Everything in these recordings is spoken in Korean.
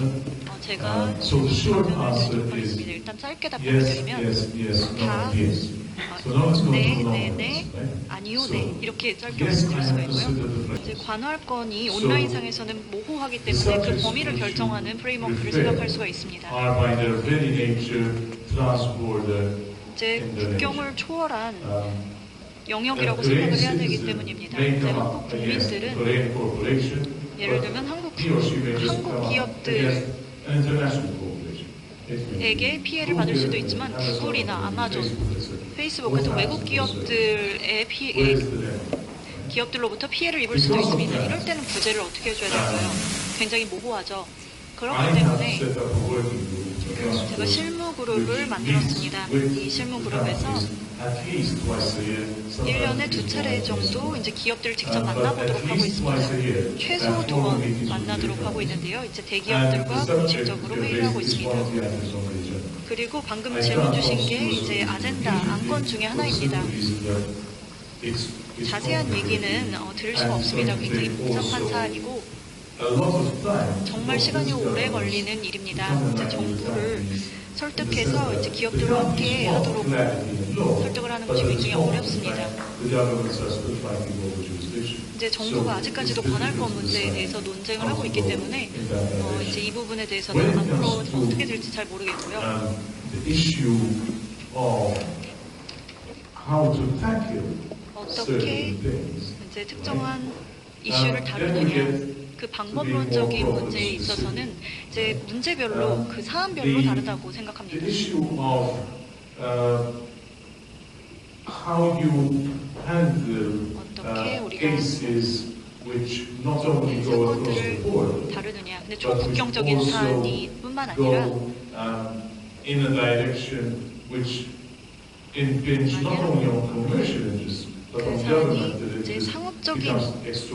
어, 제가 Uh, so the short 답변을 answer 드리도록 is 하겠습니다. 일단 짧게 답변을 yes, 드리면 yes, yes, no, 다. 어, 네, 네, 네? 아니요, 네 이렇게 짧게 Yes, 말씀드릴 수가 있고요. 이제. 관할권이 온라인상에서는 모호하기 때문에 그 범위를 결정하는 프레임워크를 생각할 수가 있습니다. 이제 국경을 초월한 um, 영역이라고 생각을 해야 되기 때문입니다. 한국 국민들은 예를 들면 한국 he or she may just 한국 come up 기업들 against an international corporation. It may be 에게 피해를 받을 수도 있지만 구글이나 아마존. 페이스북 같은 외국 기업들의 피해? 기업들로부터 피해를 입을 수도 있습니다. 이럴 때는 구제를 어떻게 해줘야 될까요? 굉장히 모호하죠. 그렇기 때문에 제가 transport 그룹을 만들었습니다. 이 실무 with 그룹에서 companies at least twice a year, sometimes 1년에 두 차례 정도 이제 기업들을 직접 Uh, 만나보도록 하고 있습니다. 최소 uh, 두번 만나도록 하고 있는데요. 이제 대기업들과 공식적으로 회의를 하고 있습니다. 그리고 방금 질문 주신 게 이제 아젠다 안건 중에 하나입니다. 자세한. 얘기는 어, 들을 수가 없습니다. 굉장히 복잡한 사안이고 정말 시간이 오래 걸리는 일입니다. 이제 정부를 설득해서 이제 기업들과 함께 하도록 설득을 하는 것이 굉장히 어렵습니다. 이제 정부가 아직까지도 관할권 문제에 대해서 논쟁을 하고 있기 때문에 어, 이제 이 부분에 대해서는 앞으로 어떻게 될지 잘 모르겠고요. Um, 어떻게 이제 특정한 이슈를 다루느냐 그 방법론적인 문제에 있어서는 이제 문제별로 그 사안별로 다르다고 생각합니다. uh, 어떻게 uh, 우리가 사건들을 다루느냐. 근데 초국경적인 사안이 뿐만 아니라 um, in a direction which impinge not only on commercial interests, but 그 사안이 이제 상업적인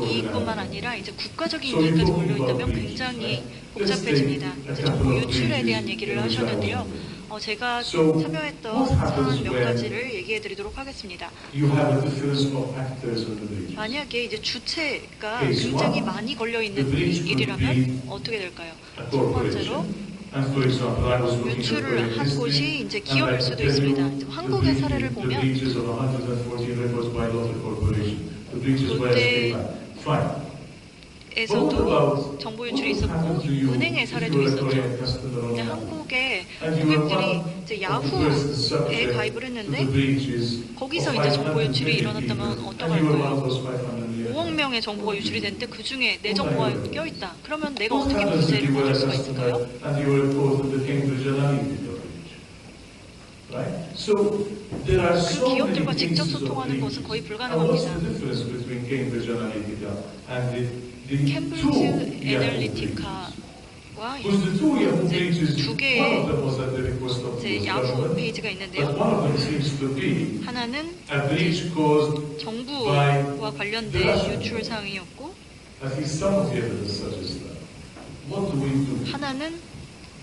이익뿐만. 아니라 이제 국가적인 이익까지 about 있다면 굉장히? 복잡해집니다. 이제 of 유출에 대한 얘기를 하셨는데요. 어, 제가 참여했던 사안 몇 가지를 얘기해 드리도록 하겠습니다. 만약에 이제 주체가 굉장히. 많이 걸려 있는 일이라면 어떻게 될까요? 첫 번째로 유출을 한 곳이 이제 기업일 수도 있습니다. 한국의 사례를 보면 of 에서도 정보 유출이 있었고 은행의 사례도 있었죠. 근데 were 고객들이 이제 야후에 가입을 했는데 거기서 이제 정보 500 유출이 일어났다면 어떡할 거예요? one of those 500 million 5억 명의 정보가 유출이 됐는데 그 중에 내 정보가 껴있다. 그러면 내가 어떻게 구제를 받을 수가 있을까요? 그 기업들과 직접 소통하는. 것은 거의 불가능합니다. the difference between Cambridge Analytica and the, the 캠브리지? 애널리티카와 두 개의 이제 야후 페이지가 있는데요. 하나는 정부와 관련된 유출 사항이었고? 하나는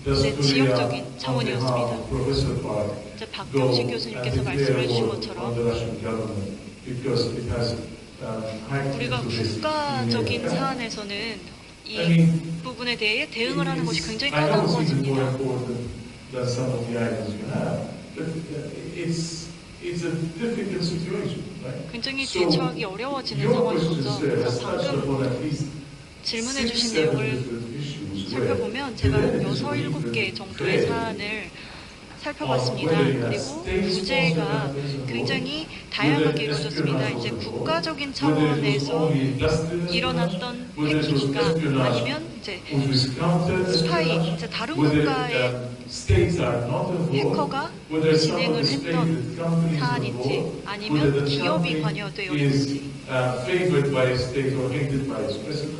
네, Korea, 지역적인 차원이었습니다. 이제 박경식 교수님께서 말씀해 주신 것처럼 um, 우리가 국가적인 사안에서는 이 부분에 대해 대응을 하는 것이 굉장히 uh, situation, right? 굉장히 대처하기 어려워지는 touched 방금 질문해 주신 내용을 살펴보면 제가 the 여섯 evidence 일곱 개 even 정도의 failed. 사안을 살펴봤습니다. 그리고 부재가 굉장히 다양하게 이루어졌습니다. 이제 국가적인 차원에서 일어났던 해킹인가 아니면 이제 스파이, 이제 다른 국가의 해커가 진행을 했던 사안인지 아니면 기업이 관여되어 있는지.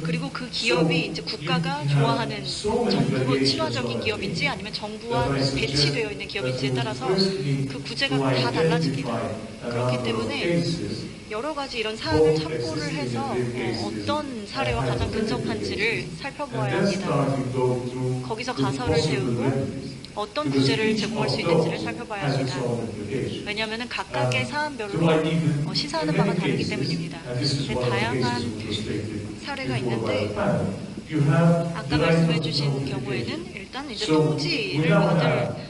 그리고 그 기업이 이제 국가가 좋아하는 정부로 친화적인 기업인지 아니면 정부와 배치되어 있는 기업인지에 따라서 그 구제가 다 달라집니다. 그렇기 때문에 여러 가지 이런 사안을 참고를 해서 어, 어떤 사례와 가장 근접한지를 살펴보아 야 합니다. 거기서 가설을 세우고 어떤 구제를 제공할 수 있는지를 살펴봐야 합니다. 왜냐하면 각각의 사안별로 어, 시사하는 바가 다르기 때문입니다. 다양한 사례가 있는데 아까 말씀해 주신. 경우에는 일단 이제 now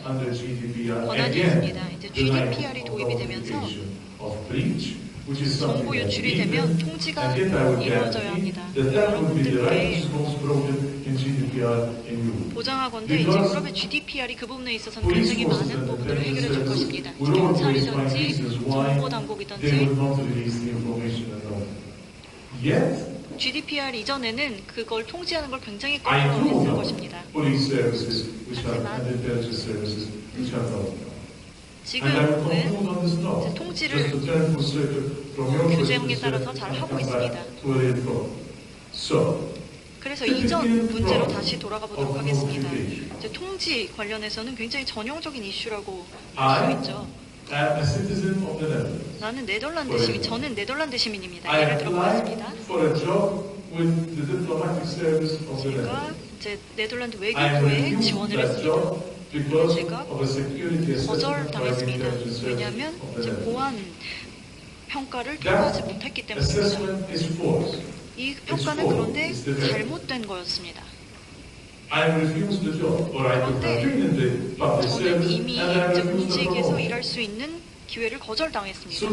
받을 GDPR 권한이 있습니다. 이제 GDPR이 도입이 되면서 정보 유출이 되면 통지가 이루어져야 합니다. 여러분들께. 보장하건대 이제 유럽의 GDPR이 그 부분에 있어서는 굉장히 많은 부분들을 defense 해결해 줄 것입니다. 경찰이든지 정보 당국이든지 GDPR 이전에는 그걸 통지하는 걸 굉장히 꺼려했을 것입니다. 하지만 note. 이제 통지를 perspective 따라서 잘 하고 있습니다. 그래서 이전 문제로 다시 돌아가 보도록 하겠습니다. 이제 통지 관련해서는 굉장히 전형적인 이슈라고 할수 있죠. 나는 네덜란드 시민, 저는 네덜란드 시민입니다. 예를 들어 보겠습니다. 제가. 이제 네덜란드 외교부에 지원을 했습니다. 제가 거절당했습니다. 왜냐하면 이제. 보안 평가를 통과하지 못했기 때문입니다. 이 평가는 그런데 잘못된 거였습니다. Public 저는 이미 이제 공직에서. 일할 수 있는 기회를 거절당했습니다.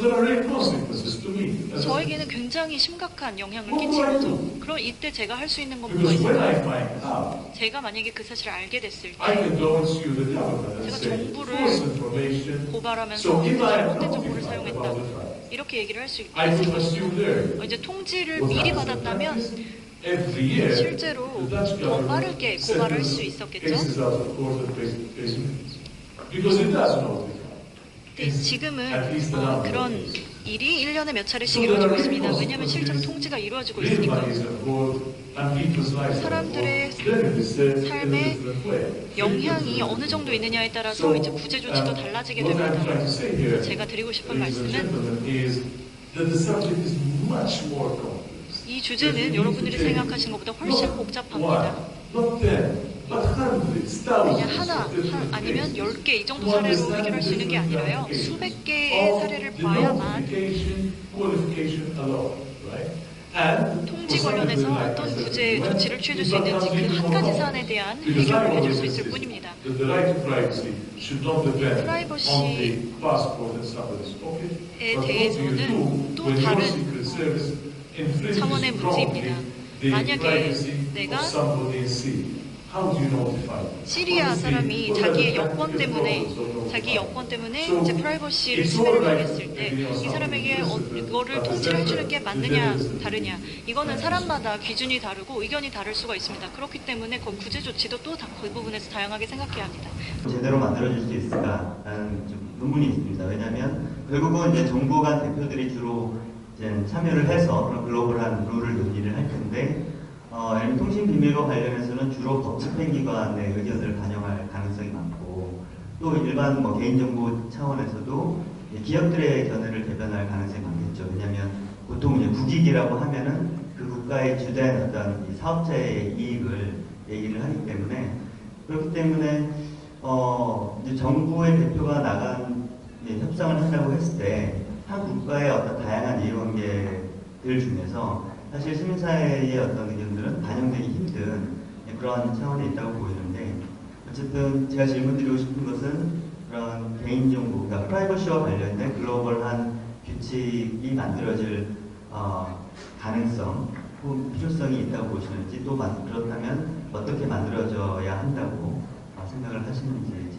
저에게는 굉장히 심각한 영향을 끼치죠. do? 그럼 이때 제가 할 수 있는 건 뭐가 있을까요? 제가 만약에 그 사실을 알게 됐을 때 제가 정부를. 고발하면서 잘못된 정보를 사용했다. 이렇게 얘기를 할수 there. 이제 통지를 미리 받았다면 실제로 더 빠르게 고발할 수 있었겠죠. 근데 지금은 어. 그런 일이 1년에 몇 차례씩 이루어지고 있습니다. 왜냐하면 실제로 통지가 이루어지고 있으니까. 사람들의 삶에. 영향이 어느 정도 있느냐에 따라서 이제 구제 조치도 um, 달라지게 됩니다. 제가 드리고 싶은 말씀은. 이 주제는 여러분들이 생각하신 것보다 훨씬 복잡합니다. 그냥 하나, 아니면 cases. 10개 이 정도 사례로 해결할 수 있는 게 아니라요. 수백 개의 사례를 봐야만 통지 관련해서 어떤 구제 조치를 취해줄 수 있는지 그 한 가지. 사안에 대한 해결을 해줄 수 있을 뿐입니다. that the right to privacy should not depend 프라이버시 on the passport in somebody's pocket, 에 but what do you 대해서는 또 다른 차원의 문제입니다. 만약에 내가 시리아 사람이 자기의 여권 때문에? 자기 여권 때문에 So, 이제 프라이버시를 it's 침해를 all right 당했을 때 이 사람에게 어, 이거를 통지를 해주는 게 맞느냐 다르냐 이거는. 사람마다 기준이 다르고 의견이 다를 수가 있습니다. 그렇기 때문에 그 구제 조치도 또 그 부분에서 다양하게 생각해야 합니다. 제대로 만들어질 수 있을까라는 좀 의문이 있습니다. 왜냐하면 결국은 이제 정보관 대표들이 주로 이제 참여를 해서 그런 글로벌한 룰을 논의를 할 텐데 어, 예를 들면 통신 비밀과 관련해서는 주로 법 집행기관의 의견을 반영할 가능성이 많고 또 일반 뭐 개인정보 차원에서도 기업들의 견해를 대변할 가능성이 많겠죠. 왜냐하면 보통 이제 국익이라고 하면은 그 국가의 주된 어떤 이 사업자의 이익을 얘기를 하기 때문에 그렇기 때문에 어 이제 정부의 대표가 나간 협상을 한다고 했을 때 한 국가의 어떤 다양한 이해관계들 중에서 사실 시민사회의 어떤 의견들은 반영되기 힘든 그런 차원에 있다고 보이는데 어쨌든 제가 질문 드리고 싶은 것은 그런 개인정보, 그러니까 프라이버시와 관련된 글로벌한 규칙이 만들어질 어, 가능성, 혹은 필요성이 있다고 보시는지 또 만- 그렇다면 어떻게 만들어져야 한다고 어, 생각을 하시는지